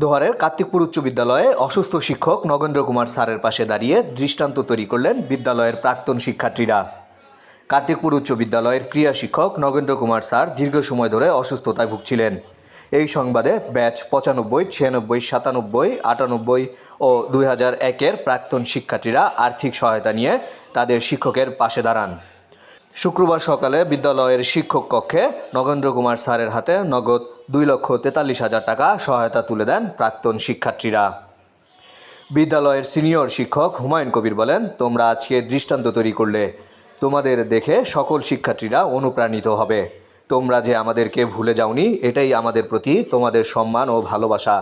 দোহারের কার্তিকপুর উচ্চ বিদ্যালয়ে অসুস্থ শিক্ষক নগেন্দ্র কুমার স্যারের পাশে দাঁড়িয়ে দৃষ্টান্ত তৈরি করলেন বিদ্যালয়ের প্রাক্তন শিক্ষার্থীরা। কার্তিকপুর উচ্চ বিদ্যালয়ের ক্রীড়া শিক্ষক নগেন্দ্র কুমার স্যার দীর্ঘ সময় ধরে অসুস্থতায় ভুগছিলেন। এই সংবাদে ব্যাচ পঁচানব্বই, ছিয়ানব্বই, সাতানব্বই, আটানব্বই ও দুই হাজার একের প্রাক্তন শিক্ষার্থীরা আর্থিক সহায়তা নিয়ে তাদের শিক্ষকের পাশে দাঁড়ান। শুক্রবার সকালে বিদ্যালয়ের শিক্ষক কক্ষে নগেন্দ্র কুমার স্যারের হাতে নগদ দুই লক্ষ তেতাল্লিশ হাজার টাকা সহায়তা তুলে দেন প্রাক্তন শিক্ষার্থীরা। বিদ্যালয়ের সিনিয়র শিক্ষক হুমায়ুন কবির বলেন, তোমরা আজকে দৃষ্টান্ত তৈরি করলে তোমাদের দেখে সকল শিক্ষার্থীরা অনুপ্রাণিত হবে। তোমরা যে আমাদেরকে ভুলে যাওনি, এটাই আমাদের প্রতি তোমাদের সম্মান ও ভালোবাসা।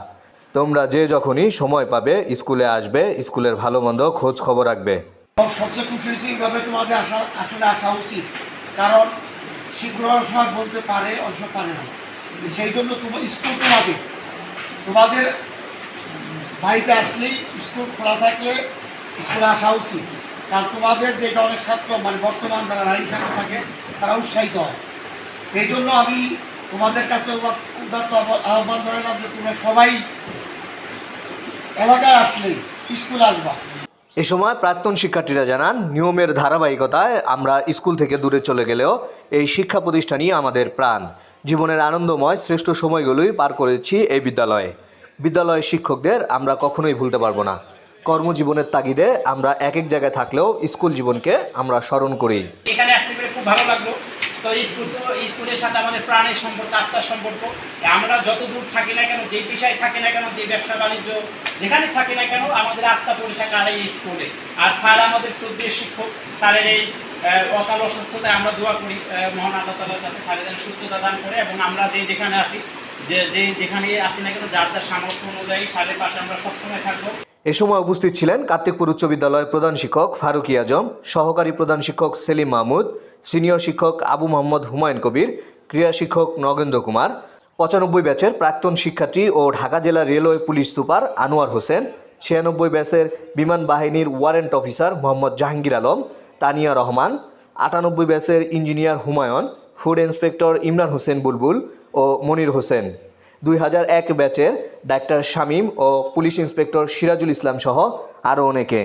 তোমরা যে যখনই সময় পাবে, স্কুলে আসবে, স্কুলের ভালো মন্দ খোঁজ খবর রাখবে। সবচেয়ে খুশি হয়েছি এইভাবে তোমাদের আসা, আসলে আসা উচিত। কারণ অনেক সময় বলতে পারে অনেক পারে না। সেই জন্য তোমার স্কুল তোমাদের। তোমাদের বাড়িতে আসলেই স্কুল খোলা থাকলে স্কুলে আসা উচিত। কারণ তোমাদের দেখে অনেক ছাত্র মানে বর্তমান যারা নারী ছাত্র থাকে, তারা উৎসাহিত হয়। এই জন্য আমি তোমাদের কাছে উদার- উদাত্ত আহ্বা- আহ্বান জানালাম যে তোমরা সবাই এলাকায় আসলেই স্কুল আসবা। এ সময় প্রাক্তন শিক্ষার্থীরা জানান, নিয়মের ধারাবাহিকতায় আমরা স্কুল থেকে দূরে চলে গেলেও এই শিক্ষা প্রতিষ্ঠানই আমাদের প্রাণ। জীবনের আনন্দময় শ্রেষ্ঠ সময়গুলোই পার করেছি এই বিদ্যালয়ে। বিদ্যালয়ের শিক্ষকদের আমরা কখনোই ভুলতে পারব না। কর্মজীবনের তাগিদে আমরা এক এক জায়গায় থাকলেও স্কুল জীবনকে আমরা স্মরণ করি। এখানে আসতে পেরে খুব ভালো লাগল। তো স্কুল তো স্কুলের সাথে আমাদের প্রাণের সম্পর্ক, আত্মার সম্পর্ক। আমরা যত দূর থাকি না কেন যে পেশায় থাকি না কেন, যে ব্যবসা বাণিজ্য যেখানে থাকি না কেন, আমাদের আত্মা পড়ে থাকে আর এই স্কুলে। আর স্যার আমাদের শ্রদ্ধেয় শিক্ষক, স্যারের এই অকাল অসুস্থতায় আমরা দোয়া করি মহান আল্লাহ তালার কাছে স্যারের যেন সুস্থতা দান করে এবং আমরা যে যেখানে যে যে যেখানে আসি না কেন, যার যার সামর্থ্য অনুযায়ী স্যারের পাশে আমরা সবসময় থাকব। এ সময় উপস্থিত ছিলেন কার্তিকপুর উচ্চ বিদ্যালয়ের প্রধান শিক্ষক ফারুকি আজম, সহকারী প্রধান শিক্ষক সেলিম মাহমুদ, সিনিয়র শিক্ষক আবু মোহাম্মদ হুমায়ুন কবির, ক্রীড়া শিক্ষক নগেন্দ্র কুমার, পঁচানব্বই ব্যাচের প্রাক্তন শিক্ষার্থী ও ঢাকা জেলা railway police super Anwar Hossain, ছিয়ানব্বই ব্যাচের বিমান বাহিনীর ওয়ারেন্ট অফিসার মোহাম্মদ জাহাঙ্গীর আলম, তানিয়া রহমান, আটানব্বই ব্যাচের engineer Humayun, food inspector Imran Hossain Bulbul ও মনির হোসেন। দুই হাজার এক ব্যাচের ডাক্তার শামীম ও পুলিশ ইন্সপেক্টর সিরাজুল ইসলাম সহ আরও অনেকে।